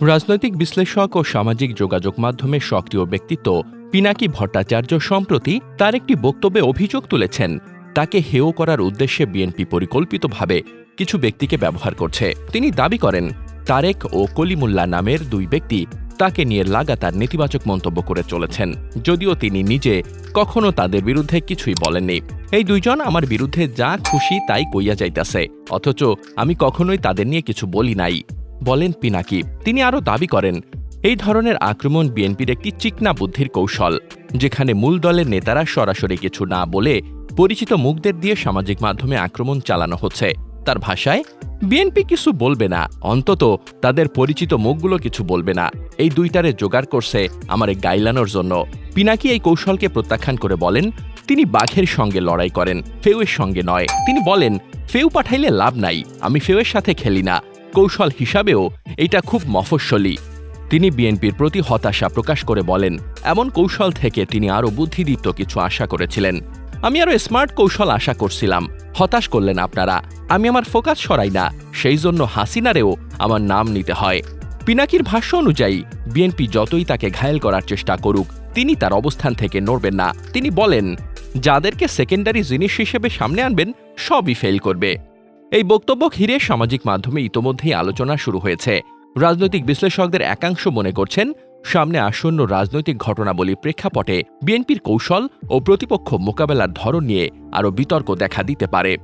রাজনৈতিক বিশ্লেষক ও সামাজিক যোগাযোগ মাধ্যমে সক্রিয় ব্যক্তিত্ব পিনাকি ভট্টাচার্য সম্প্রতি তার একটি বক্তব্যে অভিযোগ তুলেছেন। তাকে হেয় করার উদ্দেশ্যে বিএনপি পরিকল্পিতভাবে কিছু ব্যক্তিকে ব্যবহার করছে। তিনি দাবি করেন, তারেক ও কলিমুল্লাহ নামের দুই ব্যক্তি তাকে নিয়ে লাগাতার নেতিবাচক মন্তব্য করে চলেছেন। যদিও তিনি নিজে কখনো তাদের বিরুদ্ধে কিছুই বলেননি। এই দুইজন আমার বিরুদ্ধে যা খুশি তাই কইয়া যাইতাছে। অথচ আমি কখনোই তাদের নিয়ে কিছু বলি নাই। বলেন পিনাকি, তিনি আরও দাবি করেন, এই ধরনের আক্রমণ বিএনপির একটি চিকনা বুদ্ধির কৌশল, যেখানে মূল দলের নেতারা সরাসরি কিছু না বলে পরিচিত মুখদের দিয়ে সামাজিক মাধ্যমে আক্রমণ চালানো হচ্ছে। তার ভাষায়, বিএনপি কিছু বলবে না, অন্তত তাদের পরিচিত মুখগুলো কিছু বলবে না, এই দুইটারে জোগাড় করছে আমারে গাইলানোর জন্য। পিনাকি এই কৌশলকে প্রত্যাখ্যান করে বলেন, তিনি বাঘের সঙ্গে লড়াই করেন, ফেউয়ের সঙ্গে নয়। তিনি বলেন ফেউ পাঠাইলে লাভ নাই, আমি ফেউয়ের সাথে খেলি না। কৌশল হিসাবেও এটা খুব মফস্বলী। তিনি বিএনপির প্রতি হতাশা প্রকাশ করে বলেন, এমন কৌশল থেকে তিনি আরও বুদ্ধিদীপ্ত কিছু আশা করেছিলেন। আমি আরও স্মার্ট কৌশল আশা করছিলাম। হতাশ করলেন আপনারা। আমি আমার ফোকাস সরাই না। সেই জন্য হাসিনারেও আমার নাম নিতে হয়। পিনাকির ভাষ্য অনুযায়ী, বিএনপি যতই তাকে ঘায়েল করার চেষ্টা করুক, তিনি তার অবস্থান থেকে নড়বেন না। তিনি বলেন যাদেরকে সেকেন্ডারি জিনিস হিসেবে সামনে আনবেন, সবই ফেল করবে। এই বক্তব্য ঘিরে সামাজিক মাধ্যমে ইতোমধ্যেই আলোচনা শুরু হয়েছে। রাজনৈতিক বিশ্লেষকদের একাংশ মনে করছেন, সামনে আসন্ন রাজনৈতিক ঘটনাবলী প্রেক্ষাপটে বিএনপির কৌশল ও প্রতিপক্ষ মোকাবেলার ধরন নিয়ে আরও বিতর্ক দেখা দিতে পারে।